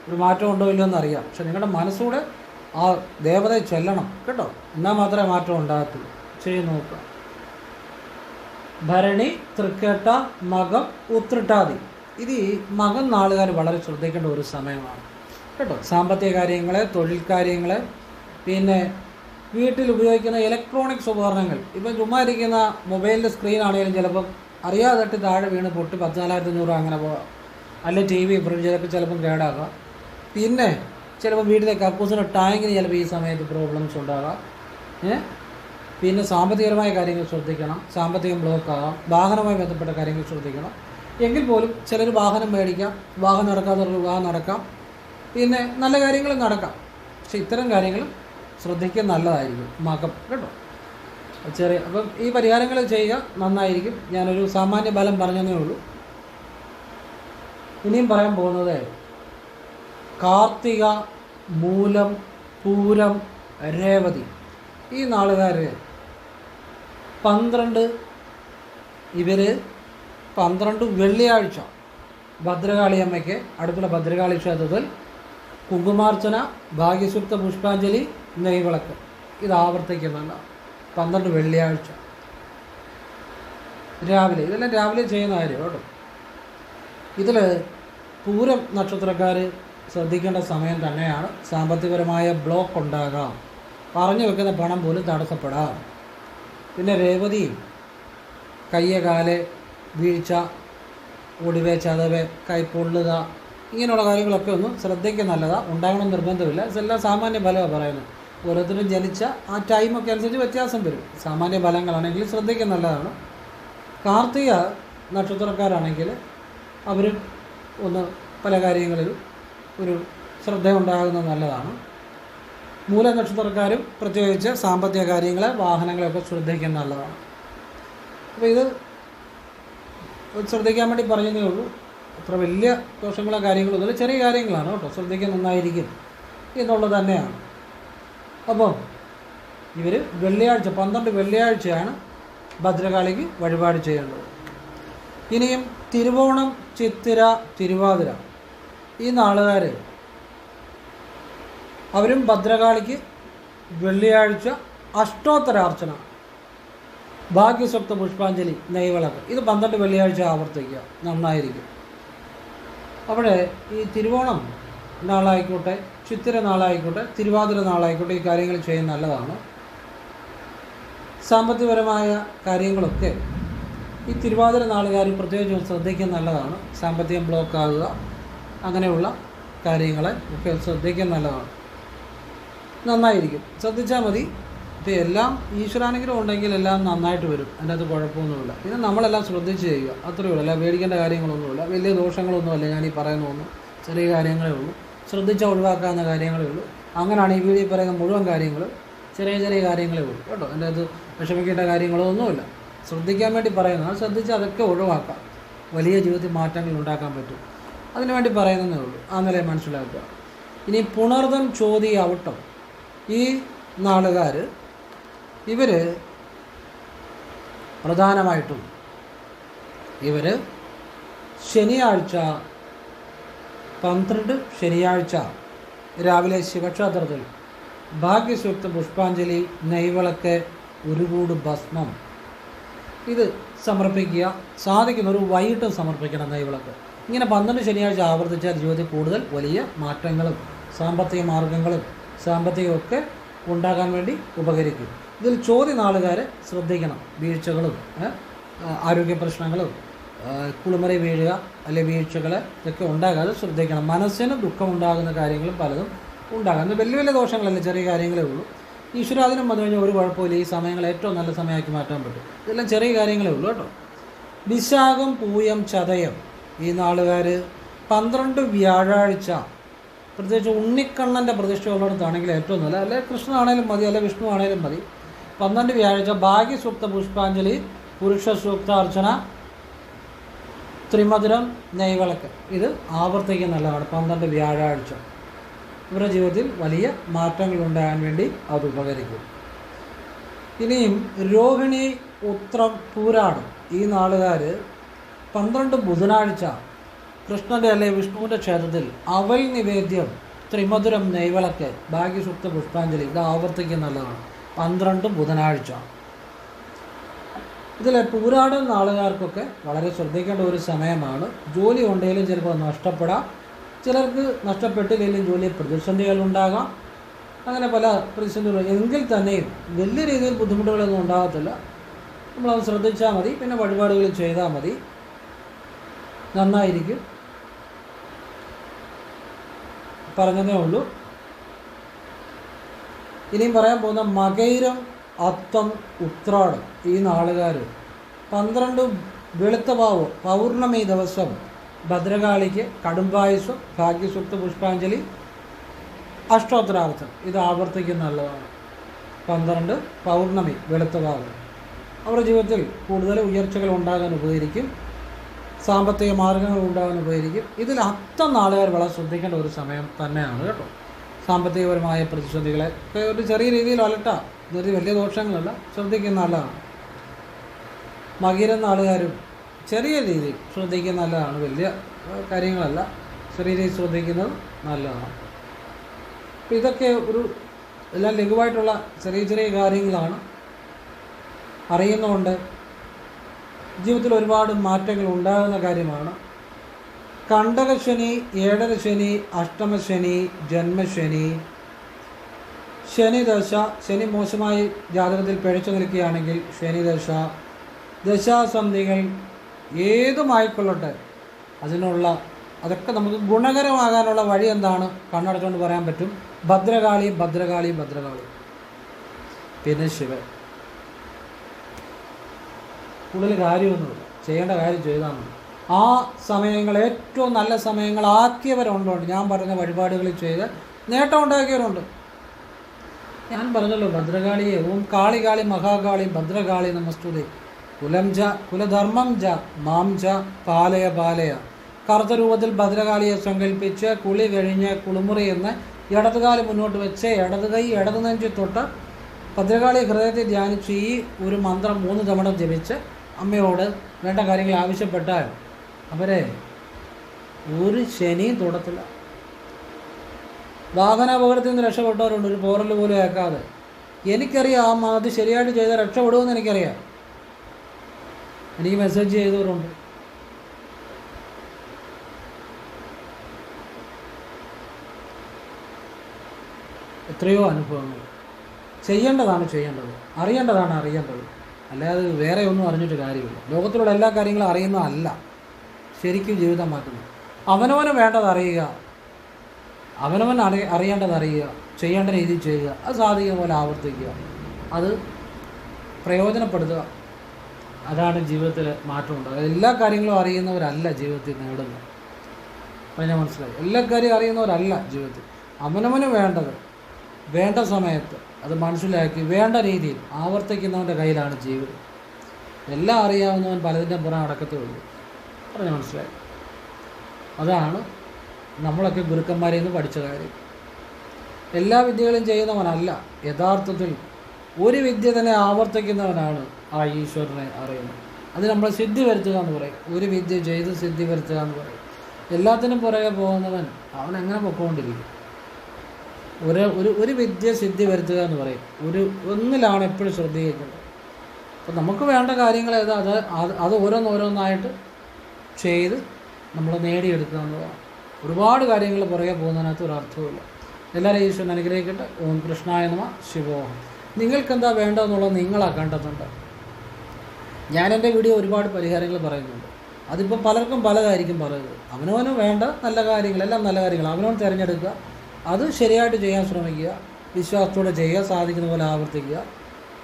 ഒരു മാറ്റം ഉണ്ടോ ഇല്ലയോ എന്നറിയാം. പക്ഷെ നിങ്ങളുടെ മനസ്സൂടെ ആ ദേവതയെ ചെല്ലണം കേട്ടോ? എന്നാൽ മാത്രമേ മാറ്റം ഉണ്ടാകത്തുള്ളൂ. ചെയ്ത് നോക്കുക. ഭരണി തൃക്കേട്ട മകം ഉത്രട്ടാതി. ഇത് ഈ മകം നാളുകാർ വളരെ ശ്രദ്ധിക്കേണ്ട ഒരു സമയമാണ് കേട്ടോ? സാമ്പത്തിക കാര്യങ്ങൾ തൊഴിൽ കാര്യങ്ങൾ പിന്നെ വീട്ടിൽ ഉപയോഗിക്കുന്ന ഇലക്ട്രോണിക്സ് ഉപകരണങ്ങൾ. ഇപ്പം ചുമ്മാ ഇരിക്കുന്ന മൊബൈലിന്റെ സ്ക്രീൻ ആണെങ്കിലും ചിലപ്പം അറിയാതെ താഴെ വീണ് പൊട്ടി പതിനാലായിരത്തി അഞ്ഞൂറ് അങ്ങനെ പോകാം അല്ലെ ടി വി ഫ്രിഡ്ജിലൊക്കെ ചിലപ്പം കേടാകാം പിന്നെ ചിലപ്പോൾ വീട്ടിലെ കക്കൂസിന് ടാങ്കിന് ചിലപ്പോൾ ഈ സമയത്ത് പ്രോബ്ലംസ് ഉണ്ടാകാം. ഏ? പിന്നെ സാമ്പത്തികപരമായ കാര്യങ്ങൾ ശ്രദ്ധിക്കണം. സാമ്പത്തികം ബ്ലോക്ക് ആകാം. വാഹനവുമായി ബന്ധപ്പെട്ട കാര്യങ്ങൾ ശ്രദ്ധിക്കണം. എങ്കിൽ പോലും ചിലർ വാഹനം മേടിക്കാം. വാഹനം നടക്കാത്തവർക്ക് വാഹനം നടക്കാം. പിന്നെ നല്ല കാര്യങ്ങളും നടക്കാം. പക്ഷെ ഇത്തരം കാര്യങ്ങൾ ശ്രദ്ധിക്കുക നല്ലതായിരിക്കും. മകം. കേട്ടോ? ചെറിയ അപ്പം ഈ പരിഹാരങ്ങൾ ചെയ്യുക നന്നായിരിക്കും. ഞാനൊരു സാമാന്യ ബലം പറഞ്ഞതേ ഉള്ളൂ. ഇനിയും പറയാൻ പോകുന്നത് കാർത്തിക മൂലം പൂരം രേവതി. ഈ നാളുകാർ പന്ത്രണ്ട് ഇവർ പന്ത്രണ്ട് വെള്ളിയാഴ്ച ഭദ്രകാളിയമ്മയ്ക്ക് അടുത്തുള്ള ഭദ്രകാളി ക്ഷേത്രത്തിൽ കുങ്കുമാർച്ചന ഭാഗ്യസുപ്ത പുഷ്പാഞ്ജലി നെയ്വിളക്ക്. ഇത് ആവർത്തിക്കുന്നുണ്ട് പന്ത്രണ്ട് വെള്ളിയാഴ്ച. രാവിലെ ഇതെല്ലാം രാവിലെ ചെയ്യുന്ന കാര്യം കേട്ടോ. ഇതിൽ പൂരം നക്ഷത്രക്കാർ ശ്രദ്ധിക്കേണ്ട സമയം തന്നെയാണ്. സാമ്പത്തികപരമായ ബ്ലോക്ക് ഉണ്ടാകാം. പറഞ്ഞു വെക്കുന്ന പണം പോലും തടസ്സപ്പെടാം. പിന്നെ രേവതി കയ്യ കാൽ വീഴ്ച ഒടിവ് ചതവ് കൈ പൊള്ളുക ഇങ്ങനെയുള്ള കാര്യങ്ങളൊക്കെ ഒന്നും ശ്രദ്ധിക്കുക നല്ലതാണ് ഉണ്ടാകണം നിർബന്ധമില്ല. ഇതെല്ലാം സാമാന്യ ഫലമാണ് പറയുന്നത്. ഓരോരുത്തരും ജനിച്ച ആ ടൈമൊക്കെ അനുസരിച്ച് വ്യത്യാസം വരും. സാമാന്യ ഫലങ്ങളാണെങ്കിൽ ശ്രദ്ധിക്കുന്ന നല്ലതാണ്. കാർത്തിക നക്ഷത്രക്കാരാണെങ്കിൽ അവർ ഒന്ന് പല കാര്യങ്ങളിലും ഒരു ശ്രദ്ധ ഉണ്ടാകുന്നത് നല്ലതാണ്. മൂലനക്ഷത്രക്കാരും പ്രത്യേകിച്ച് സാമ്പത്തിക കാര്യങ്ങൾ വാഹനങ്ങളൊക്കെ ശ്രദ്ധിക്കുന്നത് നല്ലതാണ്. അപ്പോൾ ഇത് ശ്രദ്ധിക്കാൻ വേണ്ടി പറയുന്നേ ഉള്ളൂ. അത്ര വലിയ ദോഷങ്ങളോ കാര്യങ്ങളോ ഒന്നുമില്ല. ചെറിയ കാര്യങ്ങളാണ് കേട്ടോ. ശ്രദ്ധിക്കാൻ നന്നായിരിക്കും എന്നുള്ളത് തന്നെയാണ്. അപ്പോൾ ഇവർ വെള്ളിയാഴ്ച പന്ത്രണ്ട് വെള്ളിയാഴ്ചയാണ് ഭദ്രകാളിക്ക് വഴിപാട് ചെയ്യേണ്ടത്. ഇനിയും തിരുവോണം ചിത്തിര തിരുവാതിര. ഈ നാളുകാർ അവരും ഭദ്രകാളിക്ക് വെള്ളിയാഴ്ച അഷ്ടോത്തരാർച്ചന ഭാഗ്യസ്വപ്ത പുഷ്പാഞ്ജലി നെയ്വിളക്ക്. ഇത് പന്ത്രണ്ട് വെള്ളിയാഴ്ച ആവർത്തിക്കുക. നന്നായിരിക്കും. അവിടെ ഈ തിരുവോണം നാളായിക്കോട്ടെ ചിത്തിര നാളായിക്കോട്ടെ തിരുവാതിര നാളായിക്കോട്ടെ ഈ കാര്യങ്ങൾ ചെയ്യാൻ നല്ലതാണ്. സാമ്പത്തികപരമായ കാര്യങ്ങളൊക്കെ ഈ തിരുവാതിര നാളുകാർ പ്രത്യേകിച്ചും ശ്രദ്ധിക്കാൻ നല്ലതാണ്. സാമ്പത്തികം ബ്ലോക്ക് ആകുക. അങ്ങനെയുള്ള കാര്യങ്ങളെ ഒക്കെ ശ്രദ്ധിക്കാൻ നല്ലതാണ്. നന്നായിരിക്കും. ശ്രദ്ധിച്ചാൽ മതി. ഇപ്പം എല്ലാം ഈശ്വരാനുഗ്രഹം ഉണ്ടെങ്കിൽ എല്ലാം നന്നായിട്ട് വരും. അതിന്റെ അത് കുഴപ്പമൊന്നുമില്ല. പിന്നെ നമ്മളെല്ലാം ശ്രദ്ധിച്ച് ചെയ്യുക. അത്രയേ ഉള്ളൂ. അല്ല പേടിക്കേണ്ട കാര്യങ്ങളൊന്നുമില്ല. വലിയ ദോഷങ്ങളൊന്നുമല്ല ഞാൻ ഈ പറയുന്നതൊന്നും ചെറിയ കാര്യങ്ങളേ ഉള്ളൂ. ശ്രദ്ധിച്ചാൽ ഒഴിവാക്കാവുന്ന കാര്യങ്ങളേ ഉള്ളൂ. അങ്ങനെയാണ് ഈ വീഡിയോ പറയുന്ന മുഴുവൻ കാര്യങ്ങൾ ചെറിയ ചെറിയ കാര്യങ്ങളേ ഉള്ളൂ. കേട്ടോ? എന്റെ അത് വിഷമിക്കേണ്ട കാര്യങ്ങളോ ഒന്നുമില്ല ശ്രദ്ധിക്കാൻ വേണ്ടി പറയുന്നത് ശ്രദ്ധിച്ച് അതൊക്കെ ഒഴിവാക്കാം. വലിയ ജീവിതത്തിൽ മാറ്റങ്ങൾ ഉണ്ടാക്കാൻ പറ്റും. അതിനു വേണ്ടി പറയുന്നതേ ഉള്ളൂ. ആ നിലയെ മനസ്സിലാക്കുക. ഇനി പുണർദം ചോദി ഔട്ടം. ഈ നാളുകാർ ഇവർ പ്രധാനമായിട്ടും ഇവർ ശനിയാഴ്ച പന്ത്രണ്ട് ശനിയാഴ്ച രാവിലെ ശിവക്ഷേത്രത്തിൽ ഭാഗ്യസൂക്ത പുഷ്പാഞ്ജലി നെയ്വിളക്ക് ഒരു കൂട് ഭസ്മം ഇത് സമർപ്പിക്കുക. സാധിക്കുന്നവർ വൈകിട്ടും സമർപ്പിക്കണം നെയ്വിളക്ക് ഇങ്ങനെ പന്ത്രണ്ട് ശനിയാഴ്ച ആവർത്തിച്ചാൽ ജീവിതത്തിൽ കൂടുതൽ വലിയ മാറ്റങ്ങളും സാമ്പത്തിക മാർഗങ്ങളും സാമ്പത്തികമൊക്കെ ഉണ്ടാകാൻ വേണ്ടി ഉപകരിക്കും. ഇതിൽ ചോദ്യ നാളുകാരെ ശ്രദ്ധിക്കണം. വീഴ്ചകളും ആരോഗ്യ പ്രശ്നങ്ങളും കുളിമറി വീഴുക അല്ലെ വീഴ്ചകൾ ഇതൊക്കെ ഉണ്ടാകാതെ ശ്രദ്ധിക്കണം. മനസ്സിന് ദുഃഖമുണ്ടാകുന്ന കാര്യങ്ങളും പലതും ഉണ്ടാകാം. വലിയ വലിയ ദോഷങ്ങളല്ല? ചെറിയ കാര്യങ്ങളേ ഉള്ളൂ. ഈശ്വരാധീനം വന്നു കഴിഞ്ഞാൽ ഒരു കുഴപ്പമില്ല ഈ സമയങ്ങൾ ഏറ്റവും നല്ല സമയമാക്കി മാറ്റാൻ പറ്റും. ഇതെല്ലാം ചെറിയ കാര്യങ്ങളേ ഉള്ളൂ കേട്ടോ. വിശാഖം പൂയം ചതയം ഈ നാളുകാർ പന്ത്രണ്ട് വ്യാഴാഴ്ച പ്രത്യേകിച്ച് ഉണ്ണിക്കണ്ണന്റെ പ്രതിഷ്ഠ ഉള്ളിടത്താണെങ്കിൽ ഏറ്റവും നല്ല. അല്ലെ കൃഷ്ണനാണേലും മതി അല്ലെ വിഷ്ണു ആണേലും മതി. പന്ത്രണ്ട് വ്യാഴാഴ്ച ഭാഗ്യസൂക്ത പുഷ്പാഞ്ജലി പുരുഷ സൂക്ത അർച്ചന ത്രിമധുരം നെയ്വിളക്ക്. ഇത് ആവർത്തിക്കുന്ന നല്ലതാണ് പന്ത്രണ്ട് വ്യാഴാഴ്ച. ഇവരുടെ ജീവിതത്തിൽ വലിയ മാറ്റങ്ങൾ ഉണ്ടാകാൻ വേണ്ടി അത് ഉപകരിക്കും. ഇനിയും രോഹിണി ഉത്രം പൂരാടം. ഈ നാളുകാർ പന്ത്രണ്ട് ബുധനാഴ്ച കൃഷ്ണന്റെ അല്ലെ വിഷ്ണുവിന്റെ ക്ഷേത്രത്തിൽ അവൽ നിവേദ്യം ത്രിമധുരം നെയ്വളക്ക് ഭാഗ്യസൂക്ത പുഷ്പാഞ്ജലി ഇത് ആവർത്തിക്കുന്ന നല്ലതാണ്. പന്ത്രണ്ട് ബുധനാഴ്ച. ഇതിലെ പൂരാടൻ നാളുകാർക്കൊക്കെ വളരെ ശ്രദ്ധിക്കേണ്ട ഒരു സമയമാണ്. ജോലി ഉണ്ടെങ്കിലും ചിലപ്പോൾ നഷ്ടപ്പെടാം. ചിലർക്ക് നഷ്ടപ്പെട്ടില്ലെങ്കിലും ജോലിയിൽ പ്രതിസന്ധികൾ ഉണ്ടാകാം. അങ്ങനെ പല പ്രതിസന്ധികളും എങ്കിൽ തന്നെയും വലിയ രീതിയിൽ ബുദ്ധിമുട്ടുകളൊന്നും ഉണ്ടാകത്തില്ല. നമ്മളത് ശ്രദ്ധിച്ചാൽ മതി. പിന്നെ വഴിപാടുകൾ ചെയ്താൽ മതി. നന്നായിരിക്കും. പറഞ്ഞതേ ഉള്ളൂ. ഇനിയും പറയാൻ പോകുന്ന മകൈരം അത്തം ഉത്രാടം ഈ നാളുകാർ പന്ത്രണ്ട് വെളുത്ത പാവ് പൗർണമി ദിവസം ഭദ്രകാളിക്ക് കടുംപായസം ഭാഗ്യസുക്ത പുഷ്പാഞ്ജലി അഷ്ടോത്തരാർത്ഥം. ഇത് ആവർത്തിക്കുന്ന നല്ലതാണ്. പന്ത്രണ്ട് പൗർണമി വെളുത്ത പാവ് അവരുടെ ജീവിതത്തിൽ കൂടുതൽ ഉയർച്ചകൾ ഉണ്ടാകാൻ ഉപകരിക്കും. സാമ്പത്തിക മാർഗങ്ങൾ ഉണ്ടാകാൻ ഉപകരിക്കും. ഇതിൽ അത്തം നാളുകാർ വളരെ ശ്രദ്ധിക്കേണ്ട ഒരു സമയം തന്നെയാണ് കേട്ടോ. സാമ്പത്തികപരമായ പ്രതിസന്ധികളെ ഒരു ചെറിയ രീതിയിൽ അലട്ടാം. ഇതൊരു വലിയ ദോഷങ്ങളല്ല. ശ്രദ്ധിക്കുന്ന നല്ലതാണ്. മകീരം നാളുകാരും ചെറിയ രീതിയിൽ ശ്രദ്ധിക്കുന്നത് നല്ലതാണ്. വലിയ കാര്യങ്ങളല്ല. ചെറിയ രീതിയിൽ ശ്രദ്ധിക്കുന്നത് നല്ലതാണ്. അപ്പം ഇതൊക്കെ ഒരു എല്ലാം ലഘുവായിട്ടുള്ള ചെറിയ ചെറിയ കാര്യങ്ങളാണ്. അറിയുന്നതുകൊണ്ട് ജീവിതത്തിൽ ഒരുപാട് മാറ്റങ്ങൾ ഉണ്ടാകുന്ന കാര്യമാണ്. കണ്ടകശനി ഏഴരശനി അഷ്ടമശനി ജന്മശനി ശനിദശ ശനി മോശമായി ജാതകത്തിൽ പിഴച്ചു നിൽക്കുകയാണെങ്കിൽ ശനിദശ ദശാസന്ധികൾ ഏതുമായിക്കൊള്ളട്ടെ അതിനുള്ള അതൊക്കെ നമുക്ക് ഗുണകരമാകാനുള്ള വഴി എന്താണ്? കണ്ണടച്ചുകൊണ്ട് പറയാൻ പറ്റും. ഭദ്രകാളിയും ഭദ്രകാളിയും ഭദ്രകാളിയും. പിന്നെ ശിവൻ. കൂടുതൽ കാര്യമൊന്നുമില്ല. ചെയ്യേണ്ട കാര്യം ചെയ്താൽ മതി. ആ സമയങ്ങൾ ഏറ്റവും നല്ല സമയങ്ങളാക്കിയവരുണ്ടോ ഞാൻ പറഞ്ഞ വഴിപാടുകളിൽ ചെയ്ത് നേട്ടം ഉണ്ടാക്കിയവരുണ്ട്. ഞാൻ പറഞ്ഞല്ലോ ഭദ്രകാളിയെ ഓം കാളി കാളി മഹാകാളി ഭദ്രകാളി നമസ്തുതി. കുലം ജ കുലധർമ്മം ജ മാം ജ പാലയ പാലയ കറുത്ത രൂപത്തിൽ ഭദ്രകാളിയെ സങ്കല്പിച്ച് കുളി കഴിഞ്ഞ് കുളിമുറി എന്ന് ഇടതുകാലി മുന്നോട്ട് വെച്ച് ഇടത് കൈ ഇടത് നെഞ്ചി തൊട്ട് ഭദ്രകാളി ഹൃദയത്തെ ധ്യാനിച്ച് ഈ ഒരു മന്ത്രം മൂന്ന് തവണ ജപിച്ച് അമ്മയോട് വേണ്ട കാര്യങ്ങൾ ആവശ്യപ്പെട്ടാൽ അവരെ ഒരു ശനിയും തൊടത്തില്ല. വാഹനാപകടത്തിൽ നിന്ന് രക്ഷപ്പെട്ടവരുണ്ട്. ഒരു പോറൽ പോലും ഏക്കാതെ എനിക്കറിയാം അത് ശരിയായിട്ട് ചെയ്താൽ രക്ഷപ്പെടുമെന്ന് എനിക്കറിയാം. എനിക്ക് മെസ്സേജ് ചെയ്തവരുണ്ട് എത്രയോ അനുഭവങ്ങൾ. ചെയ്യേണ്ടതാണ് ചെയ്യേണ്ടത്. അറിയേണ്ടതാണ് അറിയേണ്ടത്. അല്ലാതെ വേറെ ഒന്നും അറിഞ്ഞിട്ട് കാര്യമില്ല. ലോകത്തിലുള്ള എല്ലാ കാര്യങ്ങളും അറിയുന്നതല്ല. ശരിക്കും ജീവിതം മാറ്റുന്നത്. അവനവന് വേണ്ടത് അറിയുക. അവനവൻ അറി അറിയേണ്ടത് അറിയുക. ചെയ്യേണ്ട രീതിയിൽ ചെയ്യുക. അത് സാധിക്കുന്ന പോലെ ആവർത്തിക്കുക. അത് പ്രയോജനപ്പെടുത്തുക. അതാണ് ജീവിതത്തിൽ മാറ്റം ഉണ്ടാകുക എല്ലാ കാര്യങ്ങളും അറിയുന്നവരല്ല ജീവിതത്തിൽ നേടുന്നത്. അപ്പം ഞാൻ മനസ്സിലായി. എല്ലാ കാര്യവും അറിയുന്നവരല്ല ജീവിതത്തിൽ. അവനവന് വേണ്ടത് വേണ്ട സമയത്ത് അത് മനസ്സിലാക്കി വേണ്ട രീതിയിൽ ആവർത്തിക്കുന്നവന്റെ കയ്യിലാണ് ജീവിതം. എല്ലാം അറിയാവുന്നവൻ പലതിന്റെ പുറം അടക്കത്തേ ഉള്ളൂ മനസ്സിലായി. അതാണ് നമ്മളൊക്കെ ഗുരുക്കന്മാരിൽ നിന്ന് പഠിച്ച കാര്യം. എല്ലാ വിദ്യകളും ചെയ്യുന്നവനല്ല. യഥാർത്ഥത്തിൽ ഒരു വിദ്യ തന്നെ ആവർത്തിക്കുന്നവനാണ് ആ ഈശ്വരനെ അറിയുന്നത്. അത് നമ്മൾ സിദ്ധി വരുത്തുക എന്ന് പറയും. ഒരു വിദ്യ ചെയ്ത് സിദ്ധി വരുത്തുക എന്ന് പറയും. എല്ലാത്തിനും പുറകെ പോകുന്നവൻ അവൻ എങ്ങനെ പൊക്കോണ്ടിരിക്കും? ഒരു ഒരു ഒരു വിദ്യ സിദ്ധി വരുത്തുക എന്ന് പറയും. ഒരു ഒന്നിലാണ് എപ്പോഴും ശ്രദ്ധിക്കുന്നത് അപ്പോൾ നമുക്ക് വേണ്ട കാര്യങ്ങൾ ഏതാ? അത് അത് ഓരോന്നോരോന്നായിട്ട് ചെയ്ത് നമ്മൾ നേടിയെടുക്കുക എന്നുള്ളതാണ്. ഒരുപാട് കാര്യങ്ങൾ പുറകെ പോകുന്നതിനകത്ത് ഒരു അർത്ഥവുമില്ല. എല്ലാവരെയും ഈശ്വരൻ അനുഗ്രഹിക്കട്ടെ. ഓം കൃഷ്ണായ ശിവോഹം. നിങ്ങൾക്ക് എന്താ വേണ്ടതെന്നുള്ളത് നിങ്ങളാ കണ്ടെത്തേണ്ടത് ഞാൻ എന്റെ വീഡിയോ ഒരുപാട് പരിഹാരങ്ങൾ പറയുന്നുണ്ട്. അതിപ്പോൾ പലർക്കും പലതായിരിക്കും പറയുന്നത്. അവനവന് വേണ്ട നല്ല കാര്യങ്ങൾ എല്ലാം നല്ല കാര്യങ്ങൾ. അവനവൻ തിരഞ്ഞെടുക്കുക. അത് ശരിയായിട്ട് ചെയ്യാൻ ശ്രമിക്കുക. വിശ്വാസത്തോടെ ചെയ്യുക സാധിക്കുന്ന പോലെ ആവർത്തിക്കുക.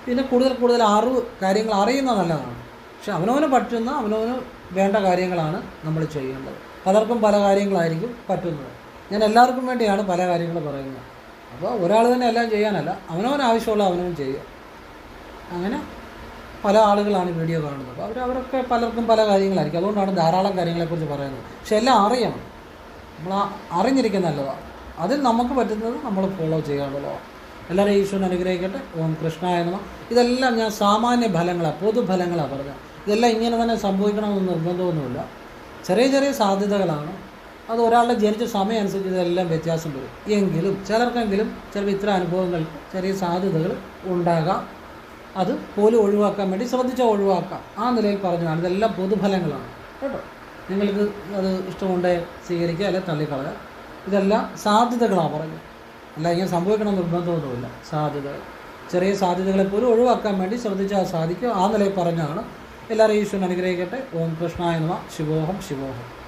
പിന്നെ കൂടുതൽ കൂടുതൽ അറിവ് കാര്യങ്ങൾ അറിയുന്നത് നല്ലതാണ്. പക്ഷെ അവനവന് പറ്റുന്ന അവനവന് വേണ്ട കാര്യങ്ങളാണ് നമ്മൾ ചെയ്യേണ്ടത്. പലർക്കും പല കാര്യങ്ങളായിരിക്കും പറ്റുന്നത്. ഞാൻ എല്ലാവർക്കും വേണ്ടിയാണ് പല കാര്യങ്ങൾ പറയുന്നത്. അപ്പോൾ ഒരാൾ തന്നെ എല്ലാം ചെയ്യാനല്ല അവനവൻ ആവശ്യമുള്ള അവനവൻ ചെയ്യുക. അങ്ങനെ പല ആളുകളാണ് വീഡിയോ കാണുന്നത്. അപ്പോൾ അവർ അവരൊക്കെ പലർക്കും പല കാര്യങ്ങളായിരിക്കും. അതുകൊണ്ടാണ് ധാരാളം കാര്യങ്ങളെക്കുറിച്ച് പറയുന്നത്. പക്ഷെ എല്ലാം അറിയണം. നമ്മൾ അറിഞ്ഞിരിക്കുന്ന നല്ലതാണ് അതിൽ നമുക്ക് പറ്റുന്നത് നമ്മൾ ഫോളോ ചെയ്യാനുള്ളതാണ് എല്ലാവരും ഈശ്വരൻ അനുഗ്രഹിക്കട്ടെ. ഓം കൃഷ്ണായ നമ. ഇതെല്ലാം ഞാൻ സാമാന്യ ഫലങ്ങളാണ് പൊതുഫലങ്ങളാണ് പറഞ്ഞത്. ഇതെല്ലാം ഇങ്ങനെ തന്നെ സംഭവിക്കണമെന്ന് നിർബന്ധമൊന്നുമില്ല. ചെറിയ ചെറിയ സാധ്യതകളാണ്. അത് ഒരാളുടെ ജനിച്ച സമയം അനുസരിച്ച് ഇതെല്ലാം വ്യത്യാസം വരും. എങ്കിലും ചിലർക്കെങ്കിലും ചിലപ്പോൾ ഇത്തരം അനുഭവങ്ങൾ ചെറിയ സാധ്യതകൾ ഉണ്ടാകാം. അത് പോലും ഒഴിവാക്കാൻ വേണ്ടി ശ്രദ്ധിച്ചാൽ ഒഴിവാക്കാം. ആ നിലയിൽ പറഞ്ഞതാണ്. ഇതെല്ലാം പൊതുഫലങ്ങളാണ്. കേട്ടോ? നിങ്ങൾക്ക് അത് ഇഷ്ടമുണ്ടേ സ്വീകരിക്കുക അല്ലെങ്കിൽ തള്ളിക്കളയുക. ഇതെല്ലാം സാധ്യതകളാണ് പറഞ്ഞത്. അല്ല ഇങ്ങനെ സംഭവിക്കണം നിർബന്ധമൊന്നുമില്ല. സാധ്യതകൾ. ചെറിയ സാധ്യതകളെ പോലും ഒഴിവാക്കാൻ വേണ്ടി ശ്രദ്ധിച്ചാൽ സാധിക്കും. ആ നിലയിൽ പറഞ്ഞാണ് എല്ലാവരും ഈശ്വരൻ അനുഗ്രഹിക്കട്ടെ. ഓം കൃഷ്ണായ നമ. ശിവോഹം ശിവോഹം.